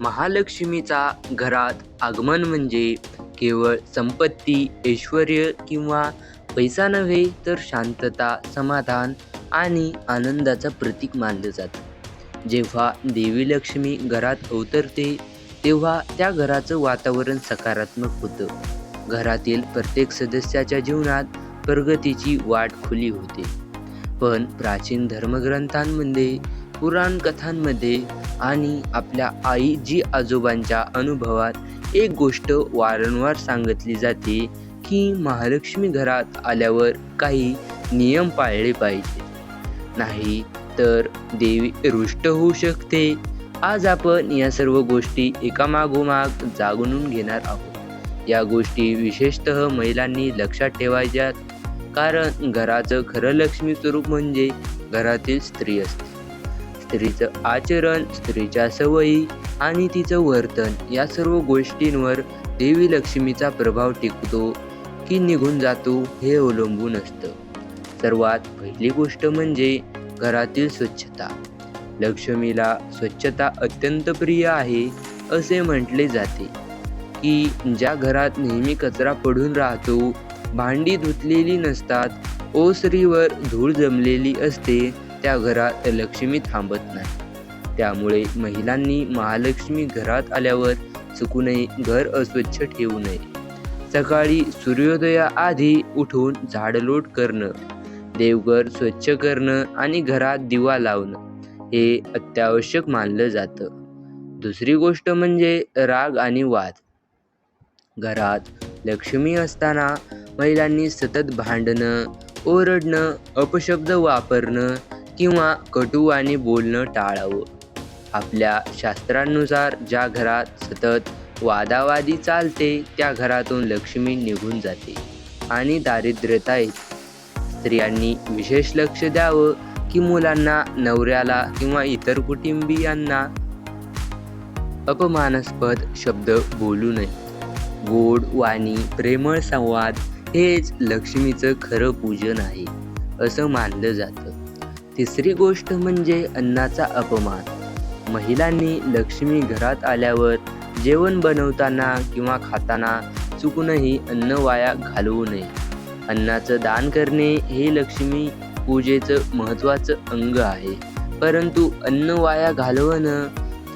महालक्ष्मीचा घरात आगमन म्हणजे केवळ संपत्ती ऐश्वर किंवा पैसा नव्हे तर शांतता समाधान आणि आनंदाचं प्रतीक मानलं जातं. जेव्हा देवी लक्ष्मी घरात अवतरते तेव्हा त्या घराचं वातावरण सकारात्मक होतं. घरातील प्रत्येक सदस्याच्या जीवनात प्रगतीची वाट खुली होते. पण प्राचीन धर्मग्रंथांमध्ये पुराण कथांमध्ये आणि आपल्या आई जी आजोबांच्या अनुभवात एक गोष्ट वारंवार सांगितली जाते की महालक्ष्मी घरात आल्यावर काही नियम पाळले पाहिजे. नाही तर देवी रुष्ट होऊ शकते. आज आपण या सर्व गोष्टी एकामागोमाग जागून घेणार आहोत. या गोष्टी विशेषतः महिलांनी लक्षात ठेवायच्यात. कारण घराचं खरं लक्ष्मी स्वरूप म्हणजे घरातील स्त्री असते. स्त्रीचं आचरण स्त्रीच्या सवयी आणि तिचं वर्तन या सर्व गोष्टींवर देवी लक्ष्मीचा प्रभाव टिकतो की निघून जातो हे अवलंबून असतं. सर्वात पहिली गोष्ट म्हणजे घरातील स्वच्छता. लक्ष्मीला स्वच्छता अत्यंत प्रिय आहे असे म्हटले जाते की ज्या घरात नेहमी कचरा पडून राहतो भांडी धुतलेली नसतात ओसरीवर धूळ जमलेली असते त्या घरात लक्ष्मी थांबत नाही. त्यामुळे महिलांनी महालक्ष्मी घरात आल्यावर चुकूनही घर अस्वच्छ ठेवू नये. सकाळी सूर्योदयाआधी उठून झाडलोट करणं देवघर स्वच्छ करणं आणि घरात दिवा लावणं हे अत्यावश्यक मानलं जातं. दुसरी गोष्ट म्हणजे राग आणि वाद. घरात लक्ष्मी असताना महिलांनी सतत भांडणं ओरडणं अपशब्द वापरणं किंवा कटू आणि बोलणं टाळावं. आपल्या शास्त्रांनुसार ज्या घरात सतत वादावादी चालते त्या घरातून लक्ष्मी निघून जाते आणि दारिद्र्यता येते. स्त्रियांनी विशेष लक्ष द्यावं की मुलांना नवऱ्याला किंवा इतर कुटुंबियांना. अपमानास्पद शब्द बोलू नये. गोड वाणी प्रेमळ संवाद हेच लक्ष्मीचं खरं पूजन आहे असं मानलं जातं. तिसरी गोष्ट म्हणजे अन्नाचा अपमान. महिलांनी लक्ष्मी घरात आल्यावर जेवण बनवताना किंवा खाताना चुकूनही अन्न वाया घालवू नये. अन्नाचं दान करणे हे लक्ष्मी पूजेचं महत्त्वाचं अंग आहे. परंतु अन्न वाया घालवणं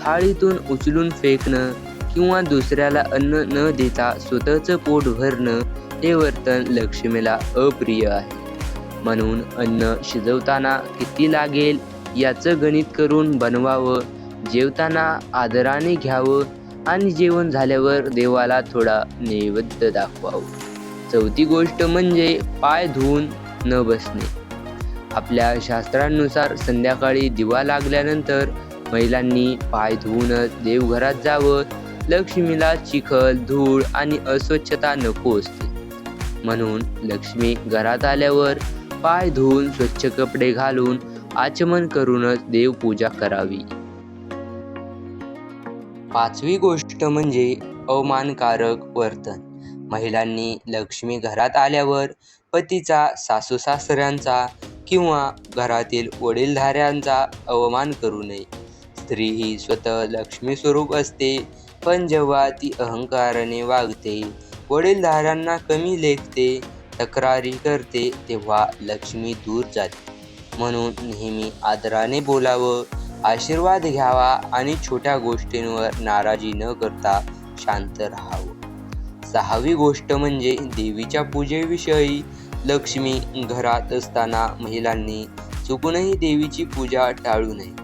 थाळीतून उचलून फेकणं किंवा दुसऱ्याला अन्न न देता स्वतःचं पोट भरणं हे वर्तन लक्ष्मीला अप्रिय आहे. म्हणून अन्न शिजवताना किती लागेल याचं गणित करून बनवावं. जेवताना आदराने घ्यावं आणि जेवण झाल्यावर देवाला थोडा नैवेद्य दाखवावं. चौथी गोष्ट म्हणजे पाय धुवून न बसणे. आपल्या शास्त्रांनुसार संध्याकाळी दिवा लागल्यानंतर महिलांनी पाय धुवूनच देवघरात जावं. लक्ष्मीला चिखल धूळ आणि अस्वच्छता नको असते. म्हणून लक्ष्मी घरात आल्यावर पाय धुवून स्वच्छ कपडे घालून आचमन करूनच देवपूजा करावी. पाचवी गोष्ट म्हणजे अवमानकारक वर्तन. महिलांनी लक्ष्मी घरात आल्यावर पतीचा सासू सासऱ्यांचा किंवा घरातील वडीलधाऱ्यांचा अवमान करू नये. स्त्री ही स्वतः लक्ष्मी स्वरूप असते पण जेव्हा ती अहंकाराने वागते वडीलधाऱ्यांना कमी लेखते तक्रारी करते तेव्हा लक्ष्मी दूर जाते. म्हणून नेहमी आदराने बोलावं आशीर्वाद घ्यावा आणि छोट्या गोष्टींवर नाराजी न करता शांत राहावं. सहावी गोष्ट म्हणजे देवीच्या पूजेविषयी. लक्ष्मी घरात असताना महिलांनी चुकूनही देवीची पूजा टाळू नये.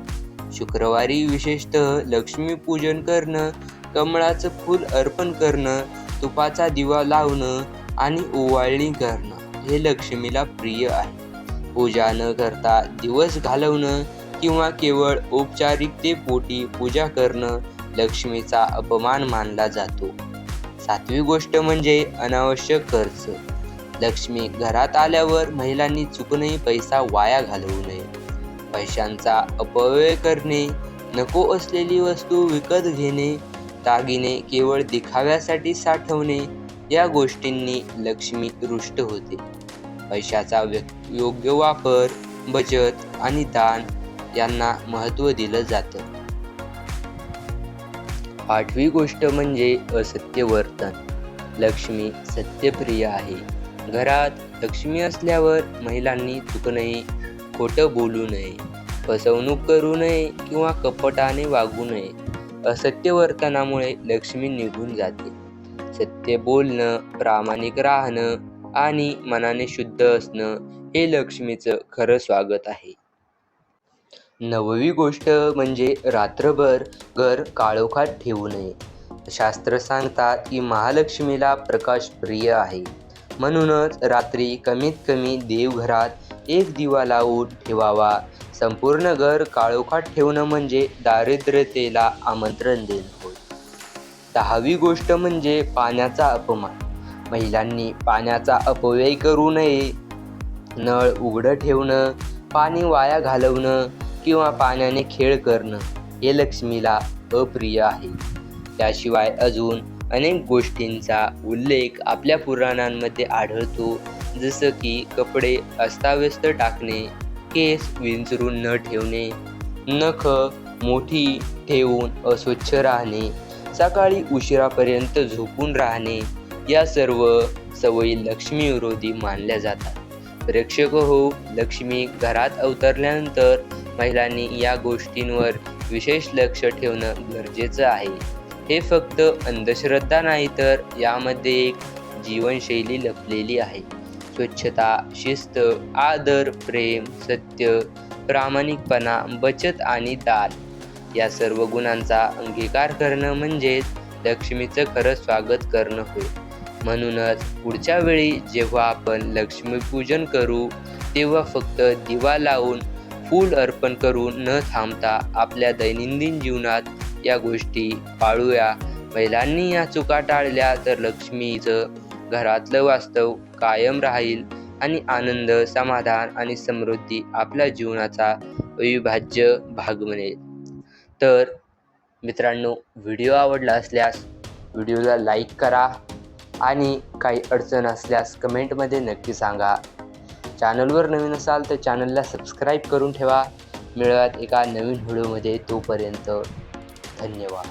शुक्रवारी विशेषतः लक्ष्मी पूजन करणं कमळाचं फूल अर्पण करणं तुपाचा दिवा लावणं आणि ओवाळणी करणं हे लक्ष्मीला प्रिय आहे. पूजा न करता दिवस घालवणं किंवा केवळ औपचारिकतेपोटी पूजा करणं लक्ष्मीचा अपमान मानला जातो. सातवी गोष्ट म्हणजे अनावश्यक खर्च. लक्ष्मी घरात आल्यावर महिलांनी चुकूनही पैसा वाया घालवू नये. पैशांचा अपव्यय करणे नको असलेली वस्तू विकत घेणे दागिने केवळ दिखाव्यासाठी साठवणे या गोष्टींनी लक्ष्मी रुष्ट होते. पैशाचा योग्य वापर बचत आणि दान यांना महत्त्व दिलं जातं. आठवी गोष्ट म्हणजे असत्य वर्तन. लक्ष्मी सत्यप्रिय आहे. घरात लक्ष्मी असल्यावर महिलांनी चुकणंही खोटं बोलू नये फसवणूक करू नये किंवा कपटाने वागू नये. असत्य वर्तनामुळे लक्ष्मी निघून जाते. सत्य बोलणं प्रामाणिक राहणं आणि मनाने शुद्ध असणं हे लक्ष्मीचं खरं स्वागत आहे. नववी गोष्ट म्हणजे रात्रभर घर काळोखात ठेवू नये. शास्त्र सांगतात की महालक्ष्मीला प्रकाश प्रिय आहे. म्हणूनच रात्री कमीत कमी देवघरात एक दिवा लावून ठेवावा. संपूर्ण घर काळोखात ठेवणं म्हणजे दारिद्र्यतेला आमंत्रण देणं. दहावी गोष्ट म्हणजे पाण्याचा अपमान. महिलांनी पाण्याचा अपव्यय करू नये. नळ उघडं ठेवणं पाणी वाया घालवणं किंवा पाण्याने खेळ करणं हे लक्ष्मीला अप्रिय आहे. त्याशिवाय अजून अनेक गोष्टींचा उल्लेख आपल्या पुराणांमध्ये आढळतो जसं की कपडे अस्ताव्यस्त टाकणे केस विंचरून न ठेवणे नख मोठी ठेवून अस्वच्छ राहणे सकाळी उशिरापर्यंत झोपून राहणे या सर्व सवयी लक्ष्मी विरोधी मानल्या जातात. प्रेक्षक हो लक्ष्मी घरात अवतरल्यानंतर महिलांनी या गोष्टींवर विशेष लक्ष ठेवणं गरजेचं आहे. हे फक्त अंधश्रद्धा नाही तर यामध्ये एक जीवनशैली लपलेली आहे. स्वच्छता शिस्त आदर प्रेम सत्य प्रामाणिकपणा बचत आणि दान या सर्व गुणांचा अंगीकार करणं म्हणजेच लक्ष्मीचं खरं स्वागत करणं होय. म्हणूनच पुढच्या वेळी जेव्हा आपण लक्ष्मीपूजन करू तेव्हा फक्त दिवा लावून फूल अर्पण करून न थांबता आपल्या दैनंदिन जीवनात या गोष्टी पाळूया. महिलांनी या चुका टाळल्या तर लक्ष्मीचं घरातलं वास्तव कायम राहील आणि आनंद समाधान आणि समृद्धी आपल्या जीवनाचा अविभाज्य भाग बनेल. तर मित्रांनो व्हिडिओ आवडला असल्यास व्हिडिओला लाईक करा आणि काही अडचण असल्यास कमेंटमध्ये नक्की सांगा. चॅनलवर नवीन असाल तर चॅनलला सबस्क्राईब करून ठेवा. मिळवत एका नवीन व्हिडिओमध्ये तोपर्यंत धन्यवाद.